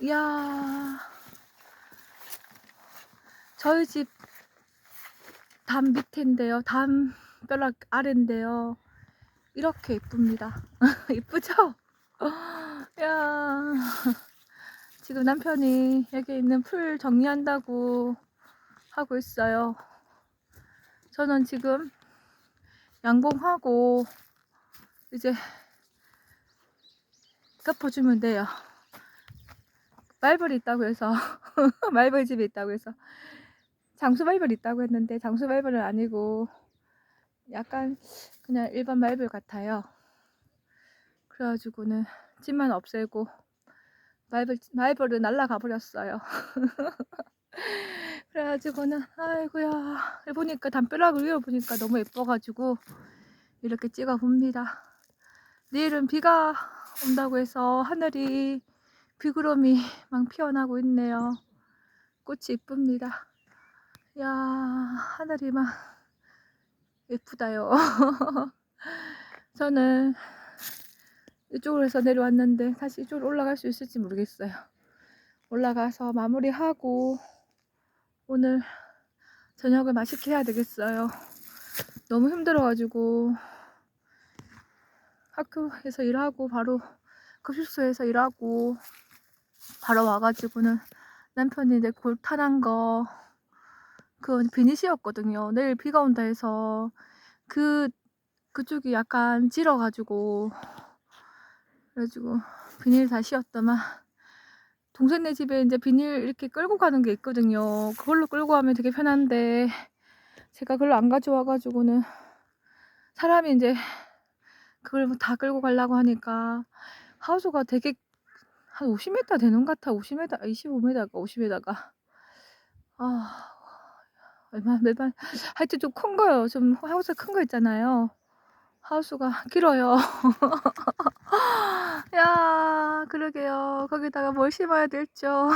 이야. 저희 집 담 밑인데요. 담 벼락 아래인데요. 이렇게 이쁩니다. 이쁘죠? 야. 지금 남편이 여기 있는 풀 정리한다고 하고 있어요. 저는 지금 양봉하고 이제 덮어주면 돼요. 말벌이 있다고 해서 말벌 집에 있다고 해서 장수 말벌 있다고 했는데 장수 말벌은 아니고 약간 그냥 일반 말벌 같아요. 그래가지고는 집만 없애고 말벌 말벌은 날라가 버렸어요. 그래가지고는 아이고야 보니까 담벼락을 위에 보니까 너무 예뻐가지고 이렇게 찍어 봅니다. 내일은 비가 온다고 해서 하늘이 비구름이 막 피어나고 있네요. 꽃이 이쁩니다. 야 하늘이 막 예쁘다요. 저는 이쪽으로 해서 내려왔는데 다시 이쪽으로 올라갈 수 있을지 모르겠어요. 올라가서 마무리하고 오늘 저녁을 맛있게 해야 되겠어요. 너무 힘들어가지고 학교에서 일하고 바로 급식소에서 일하고 바로 와가지고는 남편이 이제 골탄한 거 그건 비니시였거든요. 내일 비가 온다 해서 그 그쪽이 약간 질어가지고 그래가지고 비닐 다 씌웠더만 동생네 집에 이제 비닐 이렇게 끌고 가는 게 있거든요. 그걸로 끌고 가면 되게 편한데 제가 그걸 안 가져와가지고는 사람이 이제 그걸 뭐다 끌고 가려고 하니까 하우스가 되게 한 50m 되는 것 같아. 50m, 25m가 50m가. 아, 얼마, 몇만, 하여튼 좀 큰 거요. 좀 하우스 큰 거 있잖아요. 하우스가 길어요. 야, 그러게요. 거기다가 뭘 심어야 될죠.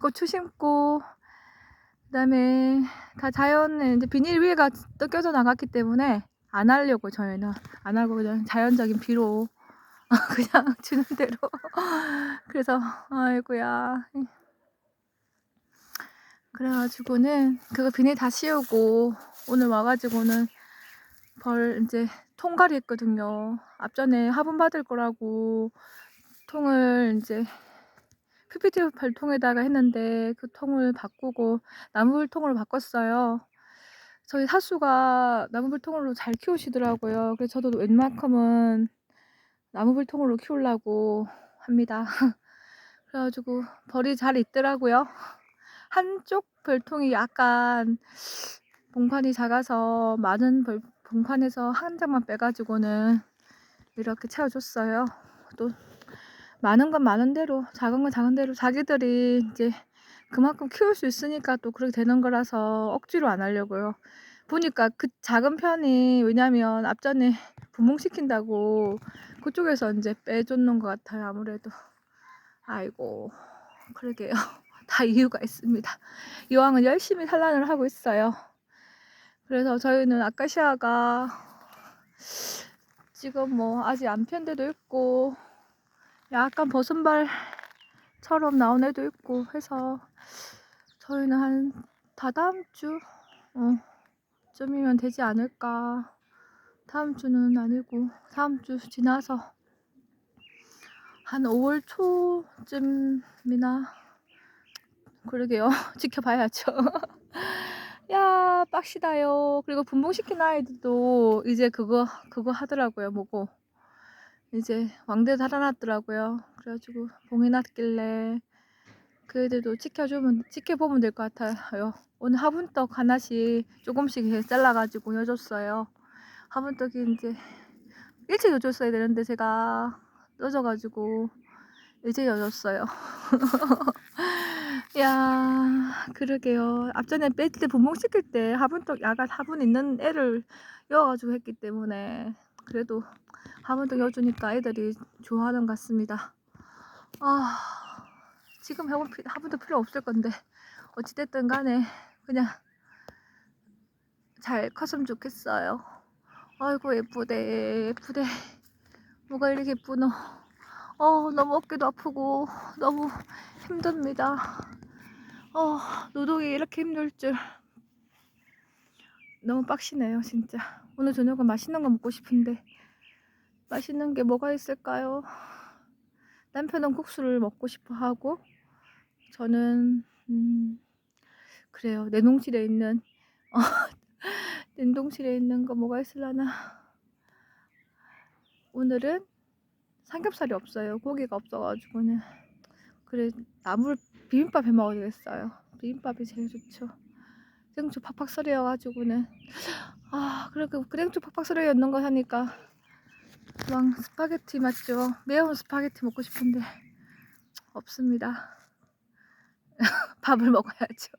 고추 심고, 그 다음에 다 자연에 이제 비닐 위에가 뜯겨져 나갔기 때문에 안 하려고 저희는 안 하고 그냥 자연적인 비로 그냥 주는 대로. 그래서 아이고야. 그래가지고는 그거 비닐 다 씌우고 오늘 와가지고는 벌 이제 통갈이 했거든요. 앞전에 화분 받을 거라고 통을 이제 PPT 발통에다가 했는데 그 통을 바꾸고 나무물 통으로 바꿨어요. 저희 사수가 나무물 통으로 잘 키우시더라고요. 그래서 저도 웬만큼은 나무불통으로 키우려고 합니다. 그래가지고 벌이 잘 있더라고요. 한쪽 벌통이 약간 봉판이 작아서 많은 벌, 봉판에서 한 장만 빼가지고는 이렇게 채워줬어요. 또 많은 건 많은 대로 작은 건 작은 대로 자기들이 이제 그만큼 키울 수 있으니까 또 그렇게 되는 거라서 억지로 안 하려고요. 보니까 그 작은 편이 왜냐면 앞전에 분봉시킨다고 그쪽에서 이제 빼줬는 것 같아요. 아무래도. 아이고, 그러게요. 다 이유가 있습니다. 이왕은 열심히 산란을 하고 있어요. 그래서 저희는 아카시아가 지금 뭐 아직 안 편 데도 있고 약간 버선발처럼 나온 애도 있고 해서 저희는 한 다다음 주 어, 쯤이면 되지 않을까 다음 주는 아니고 다음 주 지나서 한 5월 초쯤이나 그러게요. 지켜봐야죠. 야, 빡시다요. 그리고 분봉시킨 아이들도 이제 그거, 그거 하더라고요. 뭐고. 이제 왕대 달아놨더라고요. 그래가지고 봉이 났길래 그 애들도 지켜주면, 지켜보면 될 것 같아요. 오늘 화분떡 하나씩 조금씩 잘라가지고 해줬어요. 화분떡이 이제 일찍 여줬어야 되는데 제가 늦어가지고 이제 여줬어요. 야 그러게요. 앞전에 뺄때 분봉 시킬 때 화분떡 야간 화분 있는 애를 여가지고 했기 때문에 그래도 화분떡 여주니까 애들이 좋아하는 것 같습니다. 아 지금 화분 화분떡 필요 없을 건데 어찌됐든 간에 그냥 잘 컸으면 좋겠어요. 아이고 예쁘대 예쁘대 뭐가 이렇게 예쁘노 어, 너무 어깨도 아프고 너무 힘듭니다. 어, 노동이 이렇게 힘들 줄 너무 빡시네요, 진짜. 오늘 저녁은 맛있는 거 먹고 싶은데 맛있는 게 뭐가 있을까요? 남편은 국수를 먹고 싶어 하고 저는 음, 그래요. 냉동실에 있는 어, 냉동실에 있는 거 뭐가 있을라나? 오늘은 삼겹살이 없어요. 고기가 없어가지고 는 그래 나물 비빔밥 해 먹어야 되겠어요. 비빔밥이 제일 좋죠. 생주 팍팍 썰여가지고는 아 그렇게 그랭주 팍팍 썰여 넣는 거 하니까 막 스파게티 맞죠? 매운 스파게티 먹고 싶은데 없습니다. 밥을 먹어야죠.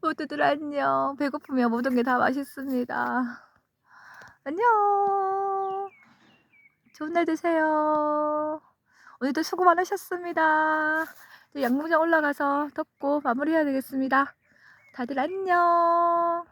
모두들 안녕. 배고프면 모든 게 다 맛있습니다. 안녕. 좋은 날 되세요. 오늘도 수고 많으셨습니다. 양무장 올라가서 덮고 마무리해야 되겠습니다. 다들 안녕.